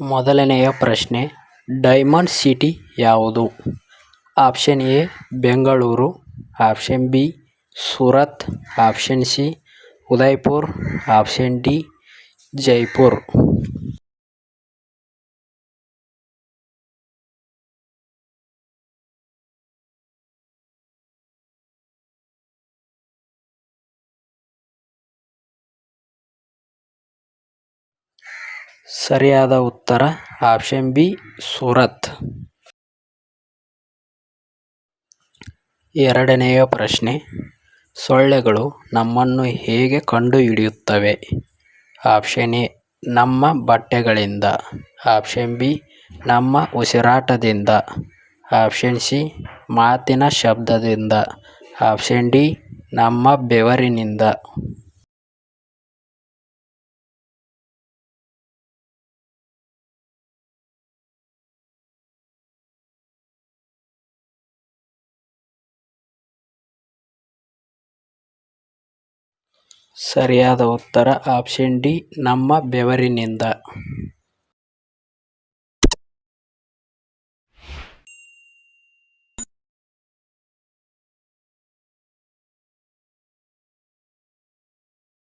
ಮೊದಲನೆಯ ಪ್ರಶ್ನೆ, diamond city ಯಾವುದು? Option A, Bengaluru. Option B, Surat. Option C, Udaipur. Option D, Jaipur. ಸರಿಯಾದ ಉತ್ತರ ಆಪ್ಷನ್ ಬಿ ಸೂರತ್. ಎರಡನೆಯ ಪ್ರಶ್ನೆ, ಸೊಳ್ಳೆಗಳು ನಮ್ಮನ್ನು ಹೇಗೆ ಕಂಡುಹಿಡಿಯುತ್ತವೆ? ಆಪ್ಷನ್ ಎ ನಮ್ಮ ಬಟ್ಟೆಗಳಿಂದ. ಆಪ್ಷನ್ ಬಿ ನಮ್ಮ ಉಸಿರಾಟದಿಂದ. ಆಪ್ಷನ್ ಸಿ ಮಾತಿನ ಶಬ್ದದಿಂದ. ಆಪ್ಷನ್ ಡಿ ನಮ್ಮ ಬೆವರಿನಿಂದ. ಸರಿಯಾದ ಉತ್ತರ ಆಪ್ಷನ್ ಡಿ ನಮ್ಮ ಬೆವರಿನಿಂದ.